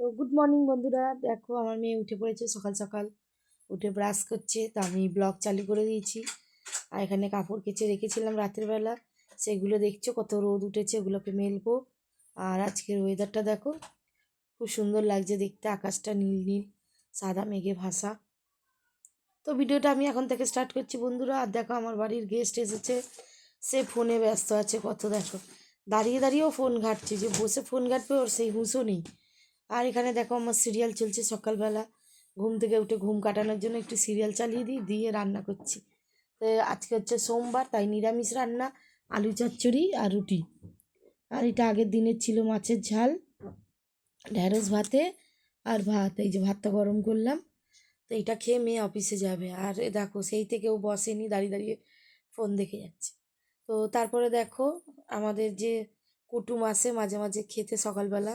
তো good morning বন্ধুরা। দেখো আমার মেয়ে উঠে পড়েছে সকাল সকাল। উঠে ব্রাশ করছে, তো আমি ব্লগ চালু করে দিয়েছি। আর এখানে কাপড় কেচে রেখেছিলাম রাতের বেলা। সেগুলো দেখছ, কত রোদ উঠেছে ওগুলোকে মেলবো। আর আজকের ওয়েদারটা দেখো, খুব সুন্দর লাগছে দেখতে, আকাশটা নীল নীল, সাদা মেঘে ভাসা। তো ভিডিওটা আমি এখন থেকে স্টার্ট করছি বন্ধুরা। আর দেখো আমার বাড়ির গেস্ট এসেছে, সে ফোনে ব্যস্ত আছে, কত দেখো। দাঁড়িয়ে দাঁড়িয়েও ফোন ঘাটছে, যে বসে ফোন ঘাটবে ওর সেই হুঁশও নেই। আর এখানে দেখো আমার সিরিয়াল চলছে সকালবেলা। ঘুম থেকে উঠে ঘুম কাটানোর জন্য একটু সিরিয়াল চালিয়ে দিই, দিয়ে রান্না করছি। তো আজকে হচ্ছে সোমবার, তাই নিরামিষ রান্না, আলু চচ্চড়ি আর রুটি। আর এটা আগের দিনের ছিল মাছের ঝাল ঢ্যাঁড়স ভাতে আর ভাত, এই যে ভাতটা গরম করলাম। তো এটা খেয়ে মেয়ে অফিসে যাবে। আর দেখো, সেই থেকেও বসেনি, দাঁড়িয়ে দাঁড়িয়ে ফোন দেখে যাচ্ছে। তো তারপরে দেখো, আমাদের যে কুটুম আসে মাঝে মাঝে খেতে সকালবেলা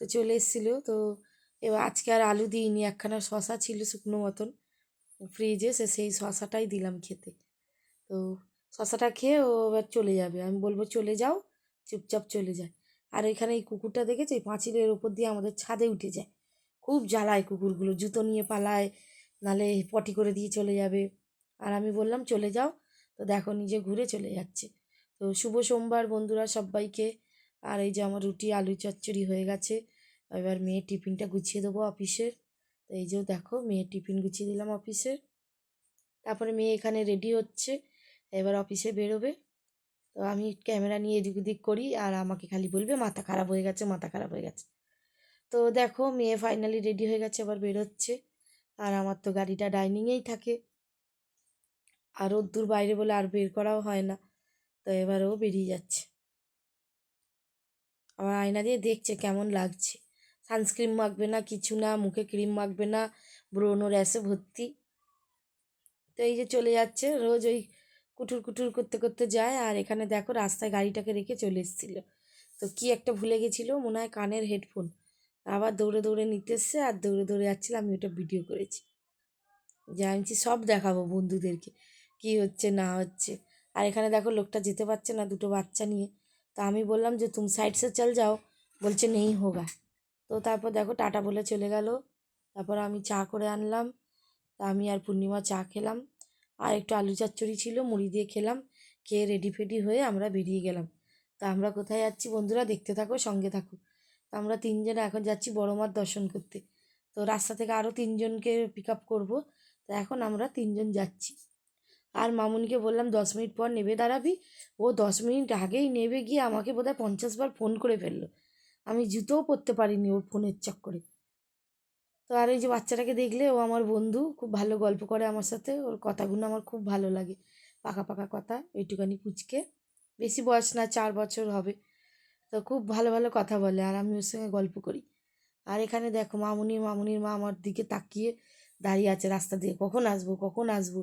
তো চলে এসেছিল। তো এবার আজকে আর আলু দিইনি, একখানা শশা ছিল শুকনো মতন ফ্রিজে সে সেই শশাটাই দিলাম খেতে। তো শশাটা খেয়ে ও এবার চলে যাবে। আমি বলব চলে যাও, চুপচাপ চলে যায়। আর এখানে এই কুকুরটা দেখেছ? পাঁচিলের ওপর দিয়ে আমাদের ছাদে উঠে যায়। খুব জ্বালায় কুকুরগুলো, জুতো নিয়ে পালায়, নালে পটি করে দিয়ে চলে যাবে। আর আমি বললাম চলে যাও। তো দেখো নিজে ঘুরে চলে যাচ্ছে। তো শুভ সোমবার বন্ধুরা সবাইকে। আর এই যে আমার রুটি, আলু চচ্চড়ি হয়ে গেছে। এবার মেয়ের টিফিনটা গুছিয়ে দেবো অফিসের। তো এই যে দেখো, মেয়ের টিফিন গুছিয়ে দিলাম অফিসের। তারপরে মেয়ে এখানে রেডি হচ্ছে, এবার অফিসে বেরোবে। তো আমি ক্যামেরা নিয়ে এদিক ওদিক করি আর আমাকে খালি বলবে, মাথা খারাপ হয়ে গেছে, মাথা খারাপ হয়ে গেছে। তো দেখো, মেয়ে ফাইনালি রেডি হয়ে গেছে, এবার বেরোচ্ছে। আর আমার তো গাড়িটা ডাইনিংয়েই থাকে। আর দূর বাইরে বলে আর বের করাও হয় না। তো এবার ও বেরিয়ে যাচ্ছে। আমার আয়না দিয়ে দেখছে কেমন লাগছে। সানস্ক্রিন মাখবে না, কিছু না, মুখে ক্রিম মাখবে না ব্রোনো র্যাসে ভর্তি। তো এই যে চলে যাচ্ছে, রোজ ওই কুটুর কুটুর করতে করতে যায়, আর এখানে দেখো রাস্তায় গাড়িটাকে রেখে চলে এসেছিল। তো কি একটা ভুলে গেছিল, মনে হয় কানের হেডফোন। আবার দৌড়ে দৌড়ে নিতে এসছে, আর দৌড়ে দৌড়ে যাচ্ছিল, আমি ওটা ভিডিও করেছি। জানছি সব দেখাবো বন্ধুদেরকে, কি হচ্ছে, না হচ্ছে। আর এখানে দেখো লোকটা যেতে পারছে না, দুটো বাচ্চা নিয়ে। তা আমি বললাম যে, তুমি সাইড সে চল যাও। বলছে, নেই হোগা। তো তারপর দেখো টাটা বলে চলে গেল। তারপর আমি চা করে আনলাম। তা আমি আর পূর্ণিমা চা খেলাম। আর একটু আলু চচ্চড়ি ছিল, মুড়ি দিয়ে খেলাম। খেয়ে রেডি ফেডি হয়ে আমরা বেরিয়ে গেলাম। তা আমরা কোথায় যাচ্ছি বন্ধুরা দেখতে থাকো, সঙ্গে থাকো। তা আমরা তিনজনে এখন যাচ্ছি বড় মার দর্শন করতে। তো রাস্তা থেকে আরও তিনজনকে পিক আপ করব। তো এখন আমরা তিনজন যাচ্ছি। আর মামুনিকে বললাম, দশ মিনিট পর নেবে দাঁড়াবি। ও দশ মিনিট আগেই নেবে গিয়ে আমাকে বোধহয় পঞ্চাশ বার ফোন করে ফেলল। আমি জুতোও পরতে পারিনি ওর ফোনের চক্করে। তো আর ওই যে বাচ্চাটাকে দেখলে ও আমার বন্ধু, খুব ভালো গল্প করে আমার সাথে, ওর কথাগুলো আমার খুব ভালো লাগে। পাকা পাকা কথা, ওইটুকানি পুচকে। বেশি বয়স না, চার বছর হবে। তো খুব ভালো ভালো কথা বলে আর আমি ওর সঙ্গে গল্প করি। আর এখানে দেখো মামুনি মামুনির মা আমার দিকে তাকিয়ে দাঁড়িয়ে আছে রাস্তা দিয়ে। কখন আসব কখন আসব?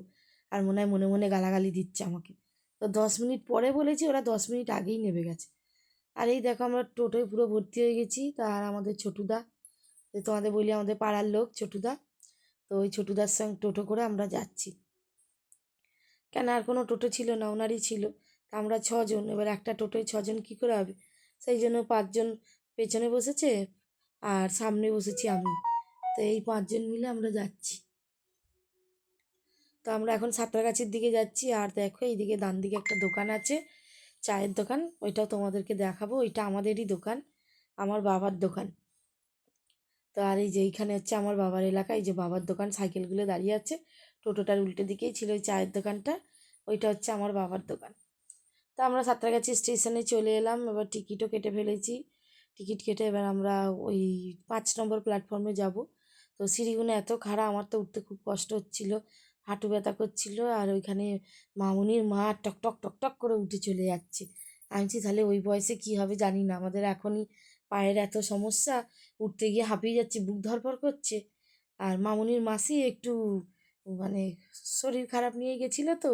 আর মনে হয় মনে মনে গালাগালি দিচ্ছে আমাকে। তো দশ মিনিট পরে বলেছি, ওরা দশ মিনিট আগেই নেমে গেছে। আর এই দেখো আমরা টোটোয় পুরো ভর্তি হয়ে গেছি। তার আমাদের ছোটুদা তোমাদের বলি আমাদের পাড়ার লোক ছোটুদা। তো ওই ছোটুদার সঙ্গে টোটো করে আমরা যাচ্ছি। কেন আর কোনো টোটো ছিল না, ওনারই ছিল। তা আমরা ছজন, এবার একটা টোটোয় ছজন কী করে হবে? সেই জন্য পাঁচজন পেছনে বসেছে আর সামনে বসেছি আমি। তো এই পাঁচজন মিলে আমরা যাচ্ছি। তো আমরা এখন সাঁতরাগাছির দিকে যাচ্ছি আর দেখো এইদিকে ডান দিকে একটা দোকান আছে। চায়ের দোকান, ওইটাও তোমাদেরকে দেখাবো। ওইটা আমাদেরই দোকান, আমার বাবার দোকান। তো আর এই যে এইখানে হচ্ছে আমার বাবার এলাকা, এই যে বাবার দোকান, সাইকেলগুলো দাঁড়িয়ে আছে। টোটোটার উল্টো দিকেই ছিল ওই চায়ের দোকানটা, ওইটা হচ্ছে আমার বাবার দোকান। তো আমরা সাঁতরাগাছি স্টেশনে চলে এলাম, এবার টিকিটও কেটে ফেলেছি। টিকিট কেটে এবার আমরা ওই পাঁচ নম্বর প্ল্যাটফর্মে যাব। তো সিঁড়িগুলো এত খাড়া, আমার তো উঠতে খুব কষ্ট হচ্ছিল। হাঁটু ব্যথা করছিল আর ওইখানে মামুনির মা টক টক টক টক করে উঠে চলে যাচ্ছে। আমি বলছি তাহলে ওই বয়সে কী হবে জানি না, আমাদের এখনই পায়ের এত সমস্যা, উঠতে গিয়ে হাঁপিয়ে যাচ্ছে, বুক ধরপর করছে। আর মামুনির মাসি একটু মানে শরীর খারাপ নিয়ে গেছিল তো,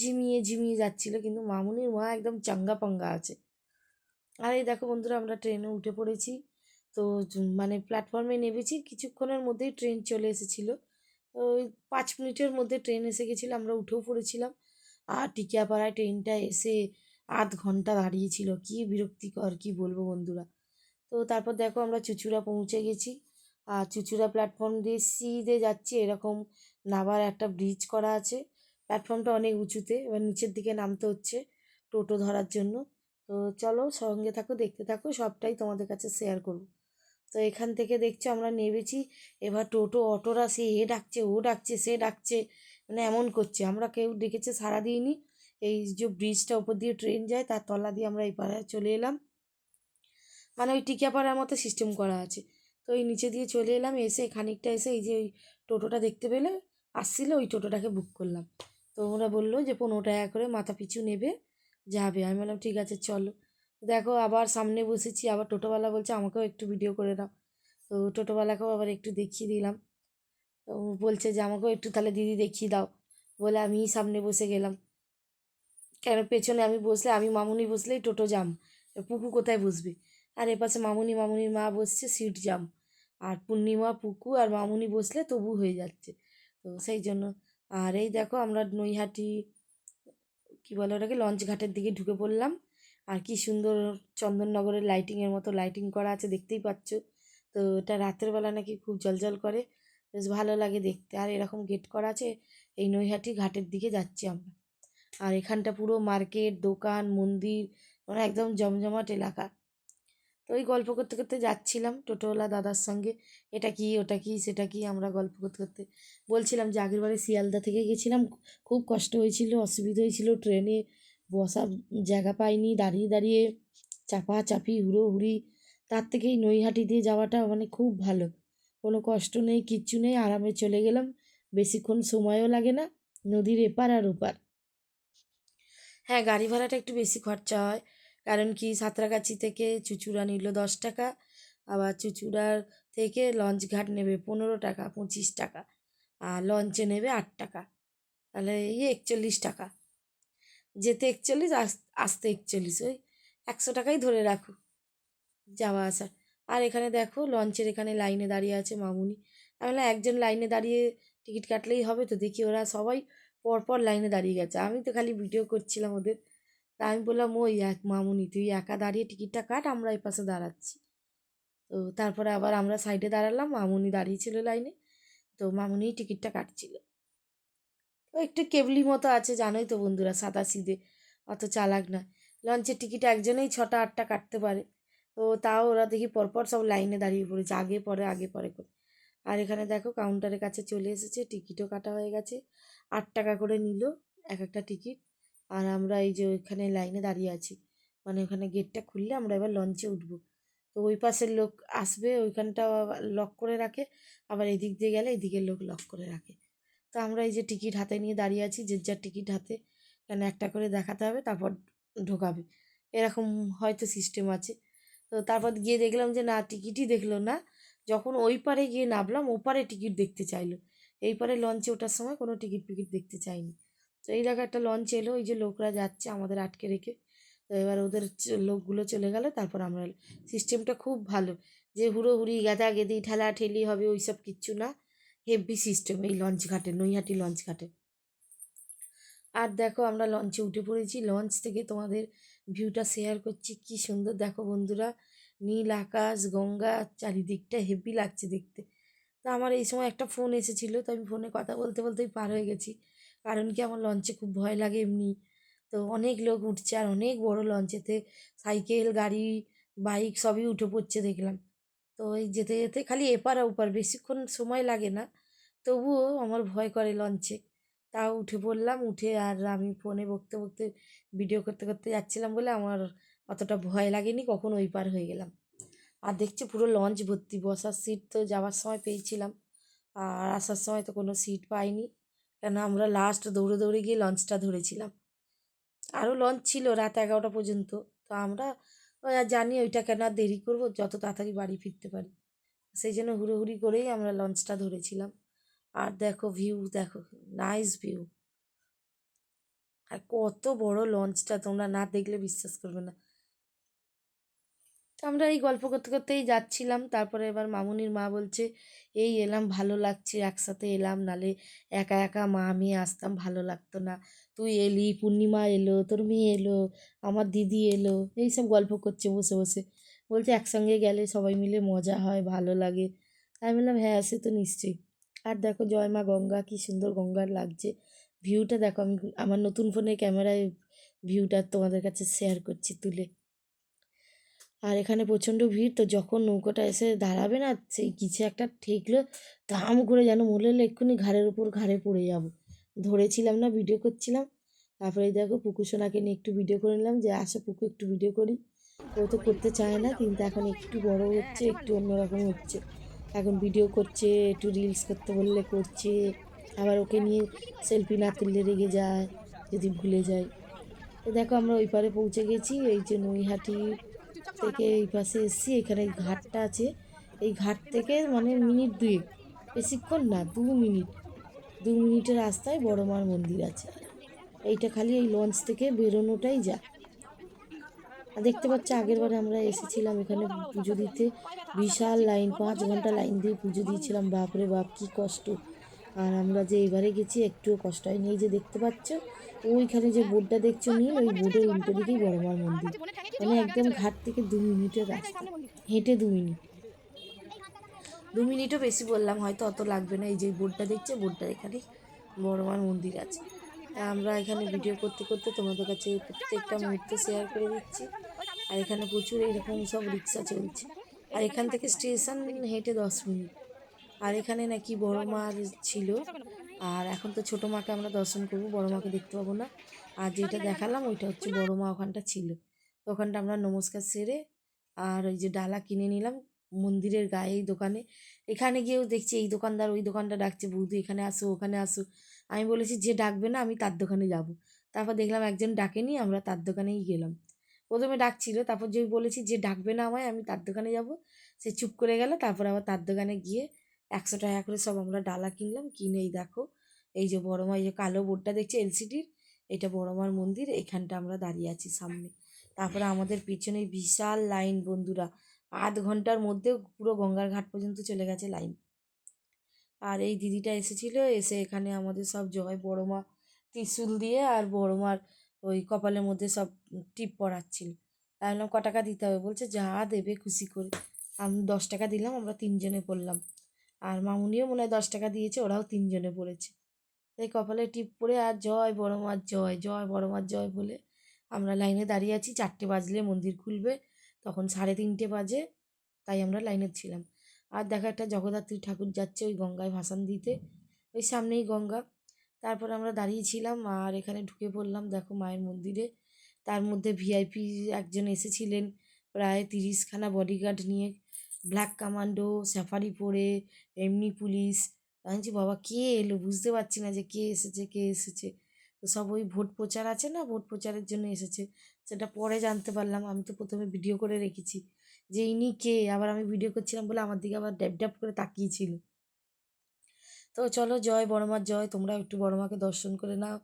ঝিমিয়ে ঝিমিয়ে যাচ্ছিল, কিন্তু মামুনির মা একদম চাঙ্গা পাঙ্গা আছে। আর এই দেখো বন্ধুরা, আমরা ট্রেনে উঠে পড়েছি। তো মানে প্ল্যাটফর্মে নেমেছি, কিছুক্ষণের মধ্যেই ট্রেন চলে এসেছিল। ওই পাঁচ মিনিটের মধ্যে ট্রেন এসে গেছিল, আমরা উঠেও পড়েছিলাম। আর টিকিয়াপাড়ায় ট্রেনটা এসে আধ ঘণ্টা দাঁড়িয়েছিল। কী বিরক্তিকর, কী বলব বন্ধুরা। তো তারপর দেখো আমরা চুচুড়া পৌঁছে গেছি। আর চুচুড়া প্ল্যাটফর্ম দিয়ে সিধে যাচ্ছি, এরকম নাবার একটা ব্রিজ করা আছে। প্ল্যাটফর্মটা অনেক উঁচুতে, এবার নিচের দিকে নামতে হচ্ছে টোটো ধরার জন্য। তো চলো সঙ্গে থাকো, দেখতে থাকো, সবটাই তোমাদের কাছে শেয়ার করব। তো এখান থেকে দেখছ আমরা নেমেছি। এবার টোটো অটোরা সে, এ ডাকছে, ও ডাকছে, সে ডাকছে। মানে এমন করছে। আমরা কেউ ডেকেছে সারা দিইনি। এই যে ব্রিজটা ওপর দিয়ে ট্রেন যায়, তার তলা দিয়ে আমরা এই পাড়ায় চলে এলাম। মানে ওই টিকিয়াপাড়ার মতো সিস্টেম করা আছে। তো ওই নিচে দিয়ে চলে এলাম, এসে খানিকটা এসে এই যে ওই টোটোটা দেখতে পেলে, আসছিল, ওই টোটোটাকে বুক করলাম। তো ওরা বলল যে পনেরো টাকা করে মাথা পিছু নেবে, যাবে। আমি বললাম, ঠিক আছে, চলো। দেখো আবার সামনে বসেছি, আবার টোটোওয়ালা বলছে আমাকেও একটু ভিডিও করে দাও। তো টোটোওয়ালাকেও আবার একটু দেখিয়ে দিলাম। তো বলছে যে আমাকেও একটু তাহলে দিদি দেখিয়ে দাও। বলে আমি সামনে বসে গেলাম। কেন পেছনে আমি বসলে, আমি মামুনি বসলেই টোটো জাম পুকু কোথায় বসবে? আর এপাশে মামুনি, মামুনির মা বসছে সিট জাম আর পূর্ণিমা, পুকু আর মামুনি বসলে তবু হয়ে যাচ্ছে। তো সেই জন্য, আর এই দেখো আমরা নৈহাটি, কী বলে ওটাকে লঞ্চ ঘাটের দিকে ঢুকে পড়লাম। আর কি সুন্দর চন্দননগরের লাইটিংয়ের মতো লাইটিং করা আছে, দেখতেই পাচ্ছ। তো এটা রাতের বেলা নাকি খুব জলজল করে। বেশ ভালো লাগে দেখতে। আর এরকম গেট করা আছে, এই নৈহাটি ঘাটের দিকে যাচ্ছি আমরা। আর এখানটা পুরো মার্কেট, দোকান, মন্দির মানে একদম জমজমাট এলাকা। তো ওই গল্প করতে করতে যাচ্ছিলাম টোটোওয়ালা দাদার সঙ্গে। এটা কি, ওটা কি, সেটা কি, আমরা গল্প করতে করতে বলছিলাম যে আগের বারে শিয়ালদা থেকে গেছিলাম। খুব কষ্ট হয়েছিল, অসুবিধা হয়েছিল ট্রেনে। বসার জায়গা পাইনি, দাঁড়িয়ে দাঁড়িয়ে চাপা চাপি হুড়োহুড়ি। তার থেকে এই নৈহাটি দিয়ে যাওয়াটা মানে খুব ভালো। কোনো কষ্ট নেই, কিচ্ছু নেই, আরামে চলে গেলাম। বেশিক্ষণ সময়ও লাগে না, নদীর এপার আর ওপার। হ্যাঁ গাড়ি ভাড়াটা একটু বেশি খরচা হয়, কারণ কি সাঁতরাগাছি থেকে চুচুড়া নিল দশ টাকা, আবার চুচুড়ার থেকে লঞ্চ ঘাট নেবে পনেরো টাকা, পঁচিশ টাকা, আর লঞ্চে নেবে আট টাকা, তাহলে এই একচল্লিশ টাকা। যেতে একচল্লিশ আসতে একচল্লিশ। ওই একশো টাকাই ধরে রাখো। যাওয়া আসা আর এখানে দেখো, লঞ্চের এখানে লাইনে দাঁড়িয়ে আছে মামুনি। আমি বললাম, একজন লাইনে দাঁড়িয়ে টিকিট কাটলেই হবে তো? দেখি ওরা সবাই পরপর লাইনে দাঁড়িয়ে গেছে। আমি তো খালি ভিডিও করছিলাম ওদের। তা আমি বললাম, ওই এক মামুনি, তুই একা দাঁড়িয়ে টিকিটটা কাট, আমরা এই পাশে দাঁড়াচ্ছি। তো তারপরে আবার আমরা সাইডে দাঁড়ালাম, মামুনি দাঁড়িয়েছিল লাইনে। তো মামুনি টিকিটটা কাটছিল। তো একটু কেবলি মতো আছে, জানোই তো বন্ধুরা, সাদা সিদে অত চালাক না লঞ্চের টিকিট একজনেই ছটা, আটটা কাটতে পারে। তো তাও ওরা দেখি পরপর সব লাইনে দাঁড়িয়ে পড়েছে, আগে পরে আগে পরে করে। আর এখানে দেখো কাউন্টারের কাছে চলে এসেছে টিকিটও কাটা হয়ে গেছে। আট টাকা করে নিল এক একটা টিকিট আর আমরা এই যে ওইখানে লাইনে দাঁড়িয়ে আছি। মানে ওখানে গেটটা খুললে আমরা এবার লঞ্চে উঠবো। তো ওই পাশের লোক আসবে, ওইখানটা লক করে রাখে। আবার এদিক দিয়ে গেলে এদিকের লোক লক করে রাখে। তো আমরা এই যে টিকিট হাতে নিয়ে দাঁড়িয়ে আছি, যে যার টিকিট হাতে, কেন একটা করে দেখাতে হবে, তারপর ঢোকাবে। এরকম হয়তো সিস্টেম আছে। তো তারপর গিয়ে দেখলাম যে না, টিকিটই দেখল না। যখন ওই পারে গিয়ে নামলাম ওপারে টিকিট দেখতে চাইলো। এই পারে লঞ্চে ওঠার সময় কোনো টিকিট ফিকিট দেখতে চাইনি। তো এই দেখো একটা লঞ্চ এলো ওই যে লোকরা যাচ্ছে আমাদের আটকে রেখে। তো এবার ওদের লোকগুলো চলে গেল, তারপর আমরা সিস্টেমটা খুব ভালো। যে হুড়োহুড়ি গাদা গেদি ঠেলা ঠেলি হবে ওই সব কিচ্ছু না। হেভি সিস্টেম এই লঞ্চ ঘাটে, নৈহাটি লঞ্চ ঘাটে। আর দেখো আমরা লঞ্চে উঠে পড়েছি। লঞ্চ থেকে তোমাদের ভিউটা শেয়ার করছি। কি সুন্দর। দেখো বন্ধুরা, নীল আকাশ, গঙ্গা, চারিদিকটা হেভি লাগছে দেখতে। তো আমার এই সময় একটা ফোন এসেছিল, তো আমি ফোনে কথা বলতে বলতেই পার হয়ে গেছি। কারণ কি আমার লঞ্চে খুব ভয় লাগে এমনি। তো অনেক লোক উঠছে আর অনেক বড় লঞ্চেতে সাইকেল, গাড়ি, বাইক সবই উঠে পড়ছে দেখলাম। তো এই যেতে যেতে খালি এপার ওপার, বেশিক্ষণ সময় লাগে না। তবুও আমার ভয় করে লঞ্চে তাও উঠে পড়লাম, উঠে আর আমি ফোনে বকতে বকতে ভিডিও করতে করতে যাচ্ছিলাম বলে আমার অতটা ভয় লাগেনি, কখন ওই পার হয়ে গেলাম। আর দেখছি পুরো লঞ্চ ভর্তি, বসার সিট তো যাওয়ার সময় পেয়েছিলাম। আর আসার সময় তো কোনো সিট পাইনি। কেন আমরা লাস্ট দৌড়ে দৌড়ে গিয়ে লঞ্চটা ধরেছিলাম। আরও লঞ্চ ছিল রাত এগারোটা পর্যন্ত। তো আমরা জানি ওইটা কেন আর দেরি করব, যত তাড়াতাড়ি বাড়ি ফিরতে পারি। সেই জন্য হুড়োহুড়ি করেই আমরা লঞ্চটা ধরেছিলাম। আর দেখো ভিউ দেখো নাইস ভিউ আর কত বড় লঞ্চটা, তোমরা না দেখলে বিশ্বাস করবে না। আমরা এই গল্প করতে করতেই যাচ্ছিলাম, তারপরে এবার মামুনির মা বলছে, এই এলাম, ভালো লাগছে, একসাথে এলাম, নালে একা একা মা, আমি আসতাম, ভালো লাগতো না। তুই এলি, পূর্ণিমা এলো, তোর মেয়ে এলো, আমার দিদি এলো, এইসব গল্প করছে বসে বসে। বলছে একসঙ্গে গেলে সবাই মিলে মজা হয়, ভালো লাগে। আমি বললাম হ্যাঁ সে তো নিশ্চয়ই। আর দেখো, জয় মা গঙ্গা, কী সুন্দর গঙ্গার লাগছে। ভিউটা দেখো, আমি আমার নতুন ফোনের ক্যামেরায় ভিউটা তোমাদের কাছে শেয়ার করছি তুলে। আর এখানে প্রচণ্ড ভিড়, তো যখন নৌকোটা এসে দাঁড়াবে না, সেই কিছু একটা ঠেকলো দাম করে যেন মনে এক্ষুনি ঘাড়ের উপর ঘাড়ে পড়ে যাব। ধরেছিলাম না ভিডিও করছিলাম। তারপরে দেখো পুকু সোনাকে নিয়ে একটু ভিডিও করে নিলাম, যে আসো পুকু একটু ভিডিও করি। ও তো করতে চায় না, কিন্তু এখন একটু বড় হচ্ছে, একটু অন্যরকম হচ্ছে। এখন ভিডিও করছে, একটু রিলস করতে বললে করছে। আবার ওকে নিয়ে সেলফি না তুললে রেগে যায়, যদি ভুলে যায়। তো দেখো আমরা ওই পারে পৌঁছে গেছি, এই যে নৈহাটি থেকে এই পাশে এসেছি, এখানে ঘাটটা আছে। এই ঘাট থেকে মানে মিনিট দুয়েক, বেশিক্ষণ না, দু মিনিট। দু মিনিটের রাস্তায় বড় মার মন্দির আছে। এইটা খালি এই লঞ্চ থেকে বেরোনোটাই যা। দেখতে পাচ্ছ আগের বারে আমরা এসেছিলাম এখানে পুজো দিতে। বিশাল লাইন পাঁচ ঘণ্টা লাইন দিয়ে পুজো দিয়েছিলাম। বাপরে বাপ, কী কষ্ট। আর আমরা যে এবারে গেছি, একটুও কষ্ট হয়নি এই যে দেখতে পাচ্ছ, ওইখানে যে বোর্ডটা দেখছ নীল, ওই বোর্ডের উল্টো দিকেই বড়মার মন্দির। মানে একদম ঘাট থেকে দু মিনিটের রাস্তা। হেঁটে দু মিনিট। দু মিনিটও বেশি বললাম, হয়তো অত লাগবে না। এই যে বোর্ডটা দেখছে বোর্ডটা এখানে বড়মার মন্দির আছে। আমরা এখানে ভিডিও করতে করতে তোমাদের কাছে প্রত্যেকটা মুহূর্ত শেয়ার করে দিচ্ছি। আর এখানে প্রচুর এরকম সব রিক্সা চলছে। আর এখান থেকে স্টেশন হেঁটে দশ মিনিট। আর এখানে নাকি বড় মার ছিল। আর এখন তো ছোটো মাকে আমরা দর্শন করব, বড় মাকে দেখতে পাবো না। আর যেটা দেখালাম, ওইটা হচ্ছে বড় মা ওখানটা ছিল। ওখানটা আমরা নমস্কার সেরে আর ওই যে ডালা কিনে নিলাম। মন্দিরের গায়ে এই দোকানে। এখানে গিয়েও দেখছি এই দোকানদার ওই দোকানটা ডাকছে, বৌদি এখানে আসো, ওখানে আসো। আমি বলেছি, যে ডাকবে না, আমি তার দোকানে যাব। তারপর দেখলাম একজন ডাকেনি, আমরা তার দোকানেই গেলাম। প্রথমে ডাকছিল, তারপর যে বলেছি যে ডাকবে না আমায়, আমি তার দোকানে যাব। সে চুপ করে গেল, তারপর আবার তার দোকানে গিয়ে একশো টাকা করে সব আমরা ডালা কিনলাম। কিনেই দেখো, এই যে বড় মা, এই যে কালো বোর্ডটা দেখছি এলসিডির এটা বড় মার মন্দির, এখানটা আমরা দাঁড়িয়ে আছি সামনে। তারপরে আমাদের পিছনে বিশাল লাইন, বন্ধুরা। আধ ঘণ্টার মধ্যে পুরো গঙ্গার ঘাট পর্যন্ত চলে গেছে লাইন। আর এই দিদিটা এসেছিল, এসে এখানে আমাদের সব জয় বড় মা ত্রিশুল দিয়ে আর বড় মার ওই কপালের মধ্যে সব টিপ পড়াচ্ছিল তাই বললাম, ক টাকা দিতে হবে? বলছে, যা দেবে খুশি করে। আমি দশ টাকা দিলাম, আমরা তিনজনে পড়লাম। আর মামুনিও মনে হয় দশ টাকা দিয়েছে, ওরাও তিনজনে পড়েছে। তাই কপালে টিপ পরে, আর জয় বড় মার জয় জয় বড় মার জয় বলে আমরা লাইনে দাঁড়িয়ে আছি। চারটে বাজলে মন্দির খুলবে। তখন সাড়ে তিনটে বাজে, তাই আমরা লাইনে ছিলাম। আর দেখো একটা জগদ্ধাত্রী ঠাকুর যাচ্ছে ওই গঙ্গায় ভাসান দিতে। ওই সামনেই গঙ্গা। তারপর আমরা দাঁড়িয়েছিলাম আর এখানে ঢুকে পড়লাম দেখো মায়ের মন্দিরে। তার মধ্যে ভিআইপি একজন এসেছিলেন প্রায় তিরিশখানা বডিগার্ড নিয়ে। ব্ল্যাক কামান্ডো সাফারি পরে, এমনি পুলিশ। আমি বাবা, কে এলো? বুঝতে পারছি না যে কে এসেছে কে এসেছে। তো সব ওই ভোট প্রচার আছে না? ভোট প্রচারের জন্য এসেছে। সেটা পরে জানতে পারলাম। আমি তো প্রথমে ভিডিও করে রেখেছি যে, ইনি কে? আবার আমি ভিডিও করছিলাম বলে আমার দিকে আবার ড্যাব ড্যাব করে তাকিয়েছিল। তো চলো, জয় বড়মার জয়। তোমরা একটু বড়মাকে দর্শন করে নাও।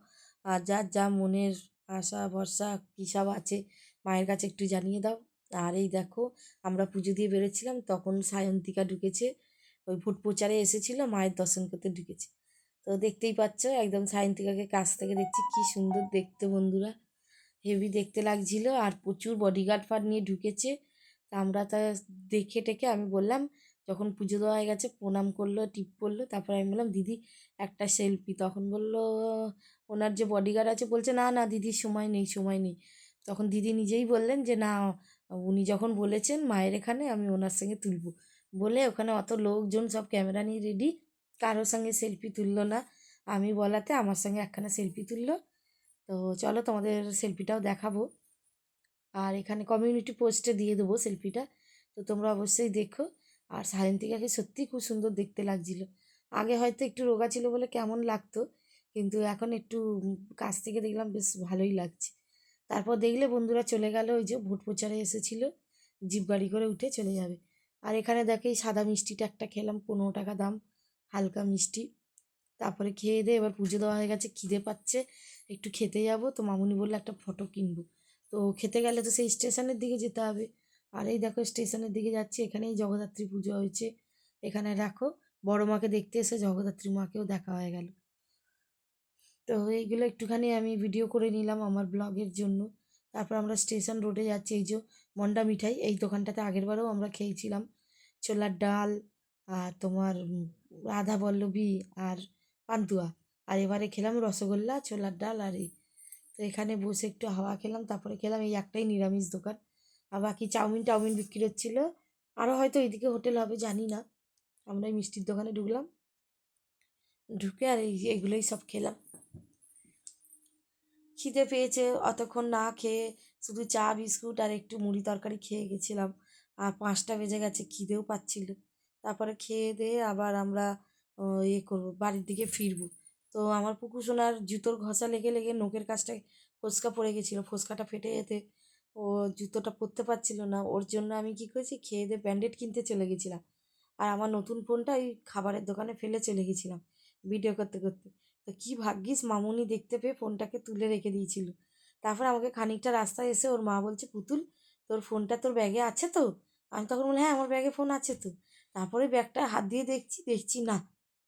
আর যার যা মনের আশা, ভরসা, কী সব আছে মায়ের কাছে একটু জানিয়ে দাও। আর এই দেখো, আমরা পুজো দিয়ে বেরোচ্ছিলাম, তখন সায়ন্তিকা ঢুকেছে। ওই ভোট প্রচারে এসেছিল, মায়ের দর্শন করতে ঢুকেছে। তো দেখতেই পাচ্ছ, একদম সায়ন্তিকাকে কাছ থেকে দেখছি। কি সুন্দর দেখতে বন্ধুরা। হেভি দেখতে লাগছিল আর প্রচুর বডিগার্ড ফার নিয়ে ঢুকেছে। তা আমরা তা দেখে টেকে আমি বললাম, যখন পুজো দেওয়া হয়ে গেছে, প্রণাম করল, টিপ করল, তারপর আমি বললাম, দিদি, একটা সেলফি তখন বলল, ওনার যে বডিগার্ড আছে, বলছে, না না দিদির সময় নেই সময় নেই। তখন দিদি নিজেই বললেন যে, না, উনি যখন বলেছেন মায়ের এখানে, আমি ওনার সঙ্গে তুলবো। বলে ওখানে অত লোকজন সব ক্যামেরা নিয়ে রেডি কারোর সঙ্গে সেলফি তুললো না। আমি বলাতে আমার সঙ্গে একখানা সেলফি তুললো। তো চলো তোমাদের সেলফিটাও দেখাবো। আর এখানে কমিউনিটি পোস্টে দিয়ে দেবো সেলফিটা তো তোমরা অবশ্যই দেখো। আর সায়ন্তিকাকে সত্যিই খুব সুন্দর দেখতে লাগছিল। আগে হয়তো একটু রোগা ছিল বলে কেমন লাগতো, কিন্তু এখন একটু কাছ থেকে দেখলাম বেশ ভালোই লাগছে। তারপর দেখলে বন্ধুরা চলে গেল ওই যে ভোট প্রচারে এসেছিল, জিপ গাড়ি করে উঠে চলে যাবে। আর এখানে দেখে এই সাদা মিষ্টিটা একটা খেলাম, পনেরো টাকা দাম, হালকা মিষ্টি। তারপরে খেয়ে দিয়ে এবার পুজো দেওয়া হয়ে গেছে, খিদে পাচ্ছে। একটু খেতে যাব, তো মামুনি বলল একটা ফটো কিনবো। তো খেতে গেলে তো সেই স্টেশনের দিকে যেতে হবে। আর এই দেখো স্টেশনের দিকে যাচ্ছি, এখানেই জগদ্ধাত্রী পুজো হয়েছে। এখানে রাখো, বড় মাকে দেখতে এসে জগদ্ধাত্রী মাকেও দেখা হয়ে গেল। তো এইগুলো একটুখানি আমি ভিডিও করে নিলাম আমার ব্লগের জন্য। তারপর আমরা স্টেশন রোডে যাচ্ছি, এই যে মন্ডা মিঠাই, এই দোকানটাতে আগেরবারও আমরা খেয়েছিলাম। ছোলার ডাল, আর তোমার রাধা বল্লভী আর পান্তুয়া। আর এবারে খেলাম রসগোল্লা, ছোলার ডাল আর এই। তো এখানে বসে একটু হাওয়া খেলাম, তারপরে খেলাম এই একটাই নিরামিষ দোকান। আর বাকি চাউমিন টাউমিন বিক্রি হচ্ছিল। আরও হয়তো এইদিকে হোটেল হবে, জানি না। আমরা এই মিষ্টির দোকানে ঢুকলাম। ঢুকে আর এই এগুলোই সব খেলাম। খিদে পেয়েছে, অতক্ষণ না খেয়ে শুধু চা, বিস্কুট আর একটু মুড়ি তরকারি খেয়ে গেছিলাম। আর পাঁচটা বেজে গেছে, খিদেও পাচ্ছিল। তারপরে খেয়ে দিয়ে আবার আমরা ইয়ে করব, বাড়ির দিকে ফিরবো। তো আমার পুকু সোনার জুতোর ঘষা লেগে লেগে নোকের কাছটায় ফোসকা পড়ে গেছিল, ফোসকাটা ফেটে যেতে। ও জুতোটা পরতে পারছিল না। ওর জন্য আমি কী করেছি? খেয়ে দিয়ে ব্যান্ডেড কিনতে চলে গেছিলাম। আর আমার নতুন ফোনটা ওই খাবারের দোকানে ফেলে চলে গেছিলাম ভিডিও করতে করতে। তো কী ভাগ্যিস মামুনি দেখতে পেয়ে ফোনটাকে তুলে রেখে দিয়েছিল। তারপর আমাকে খানিকটা রাস্তায় এসে ওর মা বলছে, পুতুল, তোর ফোনটা তোর ব্যাগে আছে তো? আমি তখন বলি হ্যাঁ আমার ব্যাগে ফোন আছে তো। তারপরে ব্যাগটা হাত দিয়ে দেখছি দেখছি না,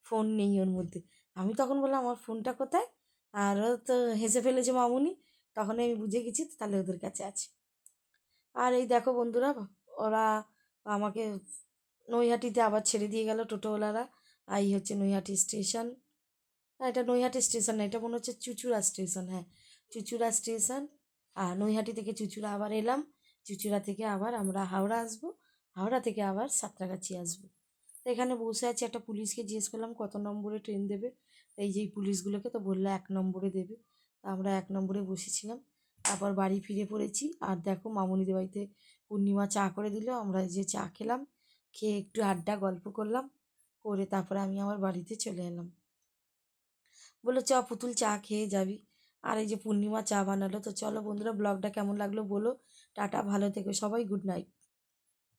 ফোন নেই ওর মধ্যে। আমি তখন বললাম আমার ফোনটা কোথায়? আর ও তো হেসে ফেলেছে মামুনি। তখন আমি বুঝে গেছি তাহলে ওদের কাছে আছে। আর এই দেখো বন্ধুরা, ওরা আমাকে নৈহাটিতে আবার ছেড়ে দিয়ে গেল টোটোওয়ালারা। এই হচ্ছে নৈহাটি স্টেশন। এটা নৈহাটি স্টেশন না, এটা মনে হচ্ছে চুচুড়া স্টেশন হ্যাঁ। চুচুড়া স্টেশন। আর নৈহাটি থেকে চুচুড়া আবার এলাম। চুচুড়া থেকে আবার আমরা হাওড়া আসব। হাওড়া থেকে আবার সাঁতরাগাছি আসব। তো এখানে বসে আছি একটা পুলিশকে জিজ্ঞেস করলাম, কত নম্বরে ট্রেন দেবে? এই যে পুলিশগুলোকে তো বলল এক নম্বরে দেবে। তা আমরা এক নম্বরে বসেছিলাম। তারপর বাড়ি ফিরে পড়েছি। আর দেখো মামুনিদের বাড়িতে পূর্ণিমা চা করে দিল। আমরা যে চা খেলাম, খেয়ে একটু আড্ডা গল্প করলাম, করে তারপরে আমি আমার বাড়িতে চলে এলাম। বলল, চ পুতুল চা খেয়ে যাবি। আর এই যে পূর্ণিমা চা বানালো, তো চলো বন্ধুরা, ব্লগটা কেমন লাগল বলো। টাটা, ভালো থেকো, সবাই গুড নাইট।